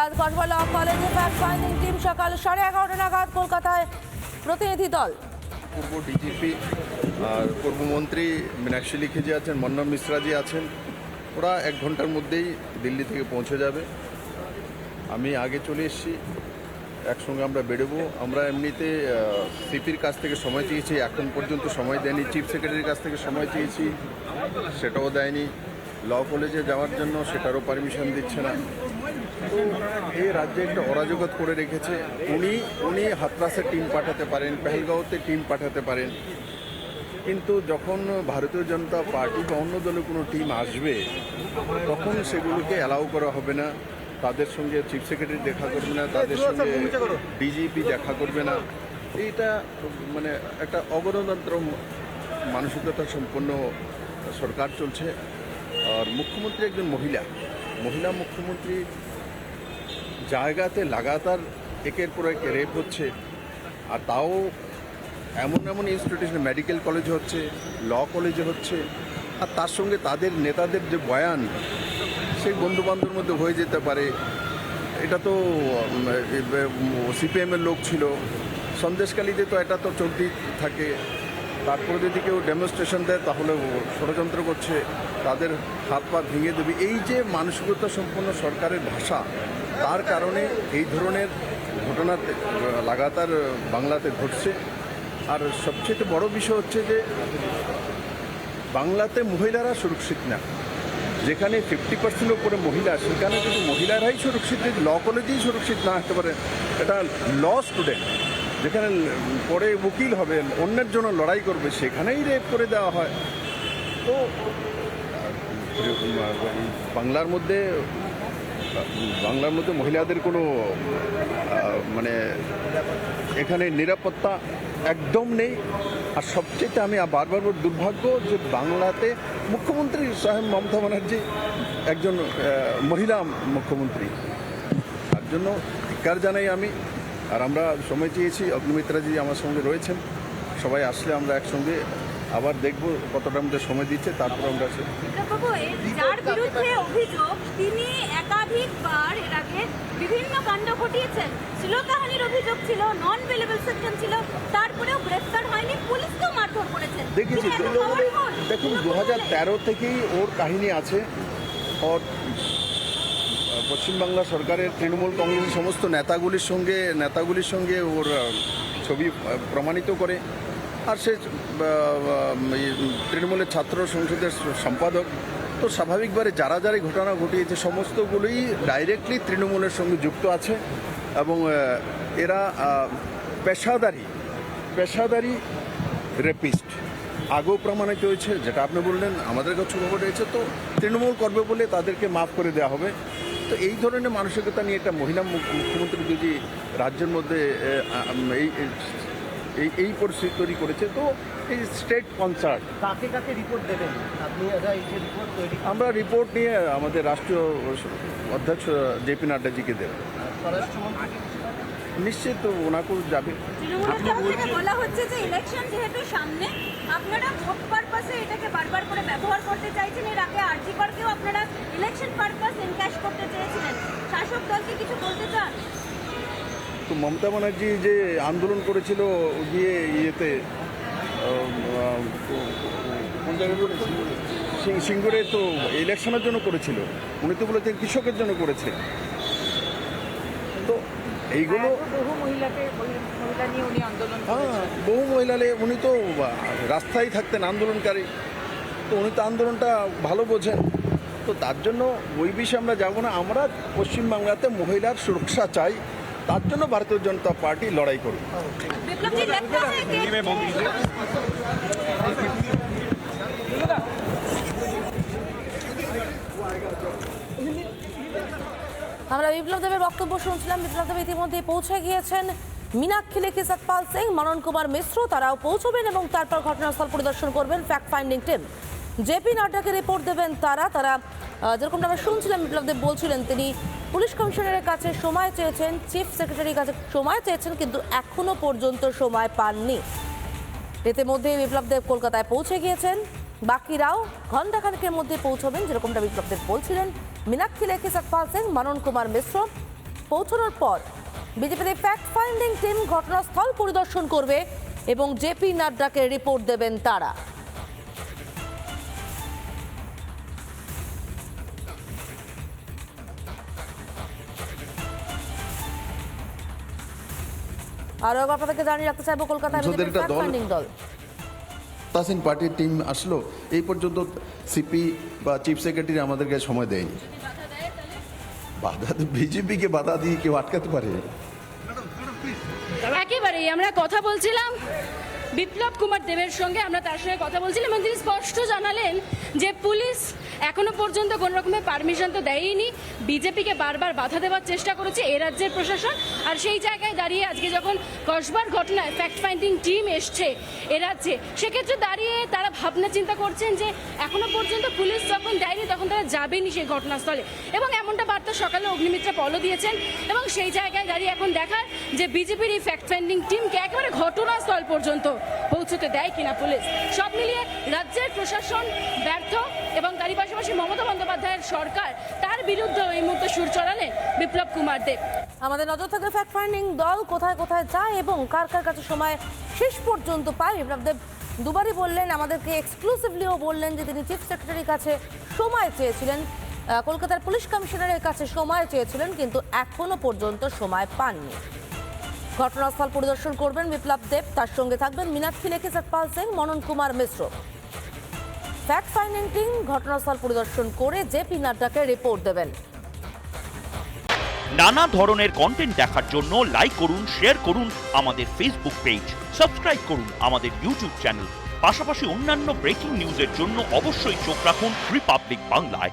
আজ কসবা কলেজে fact finding team সকাল সাড়ে এগারোটা নাগাদ কলকাতায় প্রতিনিধি দল। পূর্ব ডিজিপি আর পূর্বমন্ত্রী মীনাক্ষী লিখিজি আছেন মন্নন মিশ্রাজি আছেন, ওরা এক ঘণ্টার মধ্যেই দিল্লি থেকে পৌঁছে যাবে। আমি আগে চলে এসেছি, একসঙ্গে আমরা বেরোবো। আমরা এমনিতে সিপির কাছ থেকে সময় চেয়েছি, এখন পর্যন্ত সময় দেয়নি। চিফ সেক্রেটারির কাছ থেকে সময় চেয়েছি, সেটাও দেয়নি। ল কলেজে যাওয়ার জন্য সেটারও পারমিশন দিচ্ছে না। এই রাজ্যে একটা অরাজকত করে রেখেছে। উনি উনি হাতরাসের টিম পাঠাতে পারেন পেহেলগাঁওতে টিম পাঠাতে পারেন। কিন্তু যখন ভারতীয় জনতা পার্টি বা অন্য দলের কোনো টিম আসবে তখন সেগুলোকে অ্যালাউ করা হবে না। তাদের সঙ্গে চিফ সেক্রেটারি দেখা করবে না তাদের সঙ্গে ডিজিপি দেখা করবে না। এইটা মানে একটা অগণতন্ত্র মানসিকতা সম্পন্ন সরকার চলছে। আর মুখ্যমন্ত্রী একজন মহিলা। মহিলা মুখ্যমন্ত্রী জায়গাতে লাগাতার একের পর এক রেপ হচ্ছে, আর তাও এমন এমন ইনস্টিটিউশন মেডিকেল কলেজ হচ্ছে ল কলেজে হচ্ছে, আর তার সঙ্গে তাদের নেতাদের যে বয়ান, সেই বন্ধুবান্ধবের মধ্যে হয়ে যেতে পারে। এটা তো সিপিএমের লোক ছিল। সন্দেশকালীতে তো এটা তো চলতেই থাকে। তারপরে যদি কেউ ডেমনস্ট্রেশন দেয়, তাহলে ষড়যন্ত্র করছে। তাদের হাত পা ভেঙে দেবে। এই যে মানসিকতা সম্পন্ন সরকারের ভাষা তার কারণে এই ধরনের ঘটনা লাগাতার বাংলাতে ঘটছে। আর সবচেয়ে বড় বিষয় হচ্ছে যে, বাংলাতে মহিলারা সুরক্ষিত না। যেখানে ফিফটি পার্সেন্ট উপরে মহিলা, সেখানে যদি মহিলারাই সুরক্ষিত ল কলেজেই সুরক্ষিত না হতে পারে, এটা ল স্টুডেন্ট যেখানে পরে উকিল হবে, অন্যের জন্য লড়াই করবে, সেখানেই রেপ করে দেওয়া হয়। তো বাংলার মধ্যে বাংলার মধ্যে মহিলাদের কোনো মানে এখানে নিরাপত্তা একদম নেই। আর সবচেয়ে আমি বারবার দুর্ভাগ্য যে বাংলাতে মুখ্যমন্ত্রী সাহেব মমতা ব্যানার্জি একজন মহিলা মুখ্যমন্ত্রী। তার জন্য ধিকার জানাই আমি। আর আমরা সময় চেয়েছি, অগ্নিমিত্রাজি আমার সঙ্গে রয়েছেন। সবাই আসলে আমরা একসঙ্গে আবার দেখব কতটা আমাদের সময় দিচ্ছে তারপর আমরা যার বিরুদ্ধে অভিযোগ তিনি একাধিকবার এর আগে বিভিন্ন কাণ্ড ঘটিয়েছেন। শ্লীলতাহানির অভিযোগ ছিল নন ভেলেবল সেকশন ছিল তারপরেও গ্রেফতার হয়নি পুলিশকেও মারধর করেছেন। দেখেছি। দেখুন দু হাজার তেরো থেকেই ওর কাহিনী আছে। ওর পশ্চিমবাংলা সরকারের তৃণমূল কংগ্রেসের সমস্ত নেতাগুলির সঙ্গে নেতাগুলির সঙ্গে ওর ছবি প্রমাণিত করে। আর সে তৃণমূলের ছাত্র সংসদের সম্পাদক। তো স্বাভাবিকভাবে যারা যারা ঘটনা ঘটিয়েছে, সমস্তগুলোই ডাইরেক্টলি তৃণমূলের সঙ্গে যুক্ত আছে এবং এরা পেশাদারি পেশাদারি রেপিস্ট আগেও প্রমাণিত হয়েছে, যেটা আপনি বললেন, আমাদের কাছে খবর রয়েছে। তো তৃণমূল করবে বলে তাদেরকে মাফ করে দেওয়া হবে। তো এই ধরনের মানসিকতা নিয়ে একটা মহিলা মুখ্যমন্ত্রী যদি রাজ্যের মধ্যে এই এই এই পরিস্থিতি তৈরি করেছে। তো এই স্টেট কনসার্ট কাকে কাকে রিপোর্ট দেবেন? আপনি এরা এই যে রিপোর্ট তৈরি আমরা রিপোর্ট নিয়ে আমাদের রাষ্ট্রীয় অধ্যক্ষ জেপি নাড্ডাজিকে দেব। স্বরাষ্ট্রমন্ত্রী? নিশ্চিত ওনাকেও যাবে। বলা হচ্ছে যে ইলেকশন যেহেতু সামনে আপনারা ভোট পারপাসে এটাকে বারবার করে ব্যবহার করতে চাইছেন। এর আগে আরজি করকেও আপনারা ইলেকশন পারপাস এনক্যাশ করতে চেয়েছিলেন। শাসক দলকে কিছু বলতে চান? তো মমতা ব্যানার্জি যে আন্দোলন করেছিল গিয়ে ইয়েতে কোন জায়গায় সিঙ্গুরে তো ইলেকশনের জন্য করেছিল। উনি তো বলেছেন কৃষকের জন্য করেছে। তো এইগুলো মহিলা হ্যাঁ বহু মহিলালে উনি তো রাস্তায় থাকতেন আন্দোলনকারী। তো উনি তো আন্দোলনটা ভালো বোঝেন। তো তার জন্য ওই বিষয়ে আমরা যাব না। আমরা পশ্চিমবাংলাতে মহিলার সুরক্ষা চাই। তার জন্য ভারতীয় জনতা পার্টি লড়াই করবে আমরা বিপ্লব দেবের বক্তব্য শুনছিলাম। বিপ্লব দেব ইতিমধ্যে পৌঁছে গিয়েছেন। মীনাক্ষী লেখি সতপাল সিং মনন কুমার মিশ্র তারাও পৌঁছবেন এবং তারপর ঘটনাস্থল পরিদর্শন করবেন ফ্যাক্ট ফাইন্ডিং টিম জেপি নাড্ডাকে রিপোর্ট দেবেন তারা। তারা যেরকমটা আমরা শুনছিলাম বিপ্লব দেব বলছিলেন তিনি পুলিশ কমিশনারের কাছে সময় চেয়েছেন, চিফ সেক্রেটারির কাছে সময় চেয়েছেন, কিন্তু এখনও পর্যন্ত সময় পাননি। ইতিমধ্যে বিপ্লব দেব কলকাতায় পৌঁছে গিয়েছেন। বাকিরাও ঘণ্টাখানেকের মধ্যে পৌঁছবেন, যেরকমটা বিপ্লব দেব বলছিলেন। মীনাক্ষী লেখি, সতপাল সিং মানন কুমার মিশ্র। পৌঁছানোর পর বিজেপির ফ্যাক্ট ফাইন্ডিং টিম ঘটনাস্থল পরিদর্শন করবে এবং জেপি নাড্ডাকে রিপোর্ট দেবেন তারা। আরও একবার আপনাদেরকে জানিয়ে রাখতে চাইব দল- ফাইন্ডিং দল। তাসিন পার্টির টিম আসলো এই পর্যন্ত সিপি বা চিফ সেক্রেটারি আমাদেরকে সময় দেয়নি। বাধা বিজেপিকে বাধা দিয়ে কেউ আটকাতে পারে একেবারেই আমরা কথা বলছিলাম বিপ্লব কুমার দেবের সঙ্গে আমরা তার সঙ্গে কথা বলছিলাম এবং তিনি স্পষ্ট জানালেন যে পুলিশ এখনও পর্যন্ত কোনো রকমের পারমিশন তো দেয়নি বিজেপিকে বারবার বাধা দেওয়ার চেষ্টা করেছে এ রাজ্যের প্রশাসন। আর সেই জায়গায় দাঁড়িয়ে আজকে যখন কসবার ঘটনায় ফ্যাক্ট ফাইন্ডিং টিম এসছে এ রাজ্যে, সেক্ষেত্রে দাঁড়িয়ে তারা ভাবনা চিন্তা করছেন যে এখনও পর্যন্ত পুলিশ যখন দেয়নি, তখন তারা যাবেনি সেই ঘটনাস্থলে। এবং এমনটা বার্তা সকালে অগ্নিমিত্রা পলও দিয়েছেন। এবং সেই জায়গায় দাঁড়িয়ে এখন দেখার যে বিজেপির এই ফ্যাক্ট ফাইন্ডিং টিমকে একেবারে ঘটনাস্থল পর্যন্ত পৌঁছতে দেয় কিনা পুলিশ। সব মিলিয়ে রাজ্যের প্রশাসন ব্যর্থ এবং তারই পাশাপাশি মমতা বন্দ্যোপাধ্যায়ের সরকার তার বিরুদ্ধে এই মুহূর্তে সুর চড়ালেন বিপ্লব কুমার দেব। আমাদের নজর থাকবে ফ্যাক্ট ফাইন্ডিং দল কোথায় কোথায় যায় এবং কার কার কাছে সময় শেষ পর্যন্ত পায়। বিপ্লব দেব দুবারই বললেন, আমাদেরকে এক্সক্লুসিভলিও বললেন যে তিনি চিফ সেক্রেটারির কাছে সময় চেয়েছিলেন। কলকাতার পুলিশ কমিশনারের কাছে সময় চেয়েছিলেন, কিন্তু এখনও পর্যন্ত সময় পাননি। ঘটনাস্থল পরিদর্শন করবেন বিপ্লব দেব। তার সঙ্গে থাকবেন Meenakshi Lekhi Satpal Singh Manan Kumar Mishra. Fact finding team ঘটনাস্থল পরিদর্শন করে জেপি নাড্ডাকে রিপোর্ট দেবেন। নানা ধরনের কন্টেন্ট দেখার জন্য লাইক করুন শেয়ার করুন আমাদের ফেসবুক পেজ সাবস্ক্রাইব করুন আমাদের ইউটিউব চ্যানেল পাশাপাশি অন্যান্য ব্রেকিং নিউজের জন্য অবশ্যই চোখ রাখুন রিপাবলিক বাংলায়